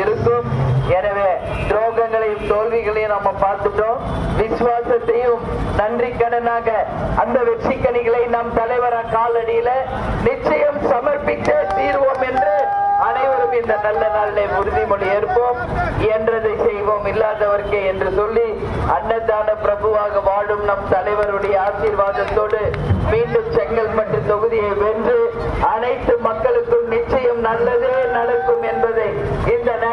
இருக்கும். எனவே துரோகங்களையும் தோல்விகளையும் நம்ம பார்த்துட்டோம். விசுவாசத்தையும் நன்றி கடனாக அந்த வெற்றி கனிகளை நம் தலைவர் காலடியில நிச்சயம் சமர்ப்பித்து தீர்வோம் என்று அனைவரும் இந்த நல்ல நாளில் உறுதிமொழி ஏற்போம். என்றதை செய்வோம். இல்லாதவர்க்கே என்று சொல்லி அன்னதான பிரபுவாக வாழும் நம் தலைவருடைய ஆசீர்வாதத்தோடு மீண்டும் செங்கல்பட்டு தொகுதியை வென்று அனைத்து மக்களுக்கும் நிச்சயம் நல்லதே நடக்கும்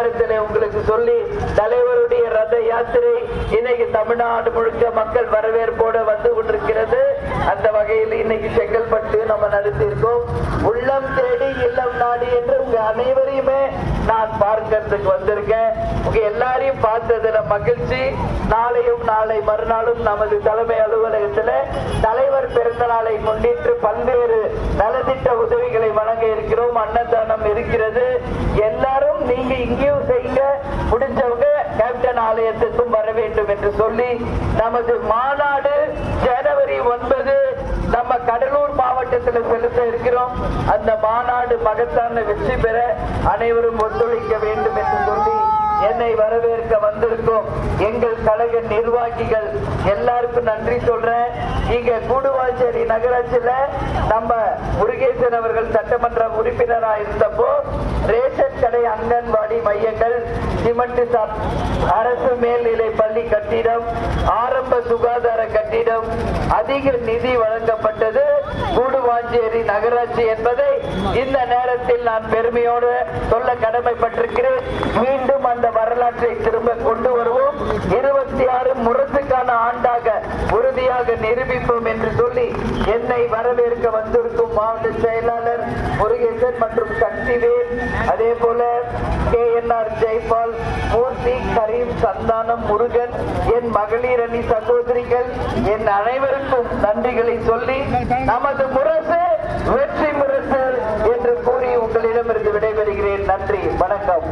கருத்தினை உங்களுக்கு சொல்லி தலைவருடைய ரத யாத்திரை இன்னைக்கு தமிழ்நாடு முழுக்க மக்கள் வரவேற்போடு வந்து கொண்டிருக்கிறது. அந்த வகையில் இன்னைக்கு செங்கல்பட்டு நம்ம நடத்தியிருக்கோம். உள்ளம் தேடி இல்லம் நாடி என்று உங்க அனைவரையுமே நான் பார்க்கறதுக்கு வந்திருக்கேன். உங்க எல்லாரையும் பார்த்ததுல மகிழ்ச்சி. நாளையும் நாளை மறுநாளும் நமது தலைமை அலுவலகத்துல தலைவர் பிறந்த நாளை முன்னிட்டு பல்வேறு நலத்திட்ட உதவிகளை வழங்க இருக்கிறோம். அன்னதானம் இருக்கிறது. எல்லாரும் நீங்க இங்கேயும் செய்யுங்க. முடிஞ்சவங்க கேப்டன் ஆலயத்துக்கும் வர வேண்டும் என்று சொல்லி நமது மாநாடு ஜனவரி ஒன்பது நம்ம கடலூர் மாவட்டத்தில் செலுத்த இருக்கிறோம். அந்த மாநாடு மகத்தான வெற்றி பெற அனைவரும் ஒத்துழைக்க வேண்டும் என்று சொல்லி என்னை வரவேற்க வந்திருக்கும். எங்கள் கழக நிர்வாகிகள் எல்லாருக்கும் நன்றி சொல்றேன். இங்க கூடுவாச்சேரி நகராட்சியில நம்ம முருகேசன் அவர்கள் சட்டமன்ற உறுப்பினராக இருந்தப்போ ரேஷன் கடை அங்கன்வாடி மையங்கள் சிமெண்ட் அரசு மேல்நிலை பள்ளி கட்டிடம் ஆரம்ப சுகாதார கட்டிடம் அதிக நிதி வழங்கப்பட்டது. கூடுவாஞ்சேரி நகராட்சி என்பதை இந்த நேரத்தில் நான் பெருமையோடு சொல்ல கடமைப்பட்டிருக்கிறேன். மீண்டும் அந்த வரலாற்றை திரும்ப கொண்டு வருவோம். உறுதியாக நிரூபிப்போம் என்று சொல்லி என்னை வரவேற்க வந்திருக்கும் மாவட்ட செயலாளர் முருகேசன் மற்றும் சக்திவேல் அதே போல K N R Jaipal Moorthy Karim Santhanam Murugan என் மகளிர் அணி சகோதரிகள் என் அனைவருக்கும் நன்றிகளை சொல்லி நமது முரசு வெற்றி முரசு என்று கூறி உங்களிடமிருந்து விடைபெறுகிறேன். நன்றி வணக்கம்.